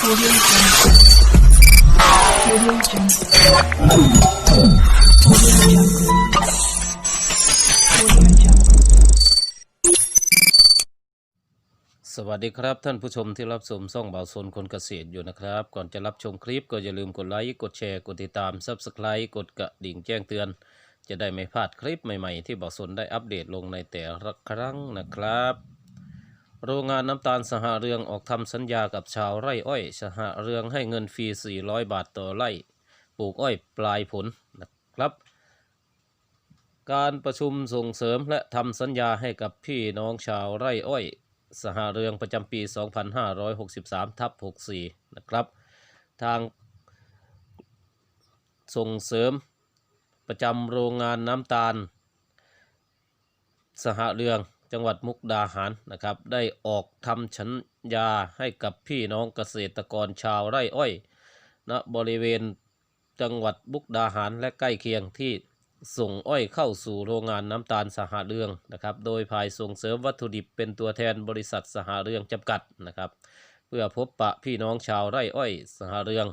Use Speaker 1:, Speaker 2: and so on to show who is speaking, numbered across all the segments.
Speaker 1: สวัสดีครับท่านผู้ชมที่รับชมช่องเบาโซนคนเกษตรอยู่นะครับ ก่อนจะรับชมคลิปก็อย่าลืมกดไลค์ กดแชร์ กดติดตาม Subscribe กดกระดิ่งแจ้งเตือน จะได้ไม่พลาดคลิปใหม่ๆ ที่เบาโซนได้อัปเดตลงในแต่ละครั้งนะครับ โรงงานน้ำตาลสหเรืองออกทำสัญญากับชาวไร่อ้อยสหเรืองให้เงินฟรี 400 บาทต่อไร่ ปลูกอ้อยปลายผลนะครับ การประชุมส่งเสริมและทำสัญญาให้กับพี่น้องชาวไร่อ้อย สหเรืองประจำปี 2563ทับ64 นะครับ ทางส่งเสริมประจำโรงงานน้ำตาล สหเรือง จังหวัดมุกดาหารนะครับ ได้ออกทำสัญญาให้กับพี่น้องเกษตรกรชาวไร่อ้อยณบริเวณจังหวัดมุกดาหารและใกล้เคียงที่ส่งอ้อยเข้าสู่โรงงานน้ำตาลสหเรืองนะครับ โดยภายส่งเสริมวัตถุดิบเป็นตัวแทนบริษัทสหเรืองจำกัดนะครับ เพื่อพบปะพี่น้องชาวไร่อ้อยสหเรือง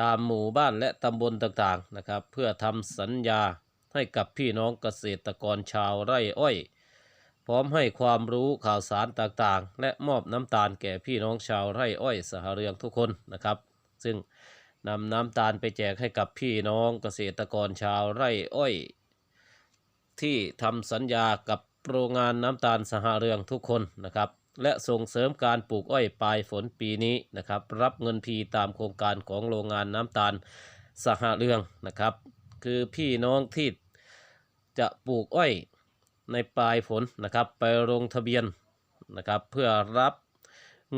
Speaker 1: ตามหมู่บ้านและตำบลต่างๆนะครับ เพื่อทำสัญญาให้กับพี่น้องเกษตรกรชาวไร่อ้อย พร้อมให้ความรู้ข่าวสารต่างๆ และมอบน้ำตาลแก่พี่น้องชาวไร่อ้อยสหเรืองทุกคนนะครับ ซึ่งนำน้ำตาลไปแจกให้กับพี่น้องเกษตรกรชาวไร่อ้อย ที่ทำสัญญากับโรงงานน้ำตาลสหเรืองทุกคนนะครับและส่งเสริมการปลูกอ้อยปลายฝนปีนี้นะครับ รับเงินพีตามโครงการของโรงงานน้ำตาลสหเรืองนะครับ คือพี่น้องที่จะปลูกอ้อย ในปลายฝนนะครับไปลงทะเบียนนะครับเพื่อรับ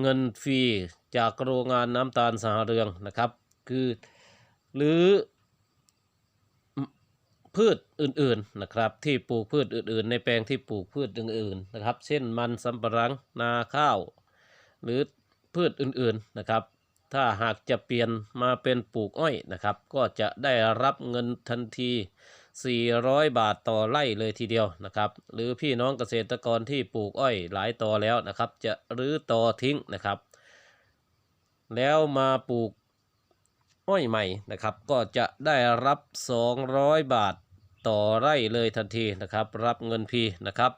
Speaker 1: เงินฟรีจากโรงงานน้ำตาลสหเรืองนะครับคือหรือพืชอื่นๆนะครับที่ปลูกพืชอื่นๆ ในแปลงที่ปลูกพืชอื่นๆนะครับ เช่นมันสำปะหลังนาข้าว หรือพืชอื่นๆนะครับ ถ้าหากจะเปลี่ยนมาเป็นปลูกอ้อยนะครับ ก็จะได้รับเงินทันที 400 บาทต่อไร่เลยทีเดียวนะครับ หรือพี่น้องเกษตรกรที่ปลูกอ้อยหลายต่อแล้วนะครับ จะรื้อต่อทิ้งนะครับ แล้วมาปลูกอ้อยใหม่นะครับ ก็จะได้รับ 200 บาทต่อไร่เลยทันทีนะครับ รับเงินพีนะครับ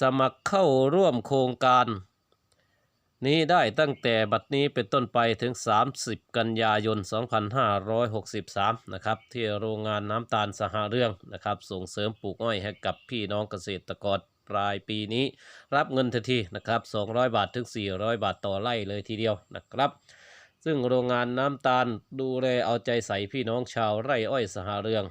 Speaker 1: สมัครเข้าร่วมโครงการ นี้ได้ตั้งแต่บัดนี้เป็นต้นไปถึง 30 กันยายน 2563 นะครับ ที่โรงงานน้ำตาลสหเรื่องนะครับ ส่งเสริมปลูกอ้อยให้กับพี่น้องเกษตรกรปลายปีนี้ รับเงินทันทีนะครับ 200 บาทถึง 400 บาทต่อไร่เลยทีเดียวนะครับ ซึ่งโรงงานน้ำตาลดูแลเอาใจใส่พี่น้องชาวไร่อ้อยสหเรือง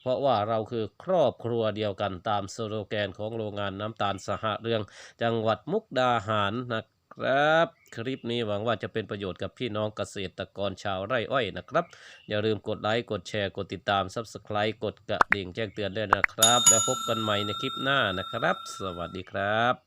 Speaker 1: เพราะว่าเราคือครอบครัวเดียวกันตามสโลแกนของโรงงานน้ำตาลสหเรือง จังหวัดมุกดาหารนะ ครับ คลิปนี้หวังว่าจะเป็นประโยชน์กับพี่น้องเกษตรกรชาวไร่อ้อยนะครับ อย่าลืมกดไลค์กดแชร์กดติดตาม Subscribe กดกระดิ่งแจ้งเตือนด้วยนะครับ แล้วพบกันใหม่ในคลิปหน้านะครับ สวัสดีครับ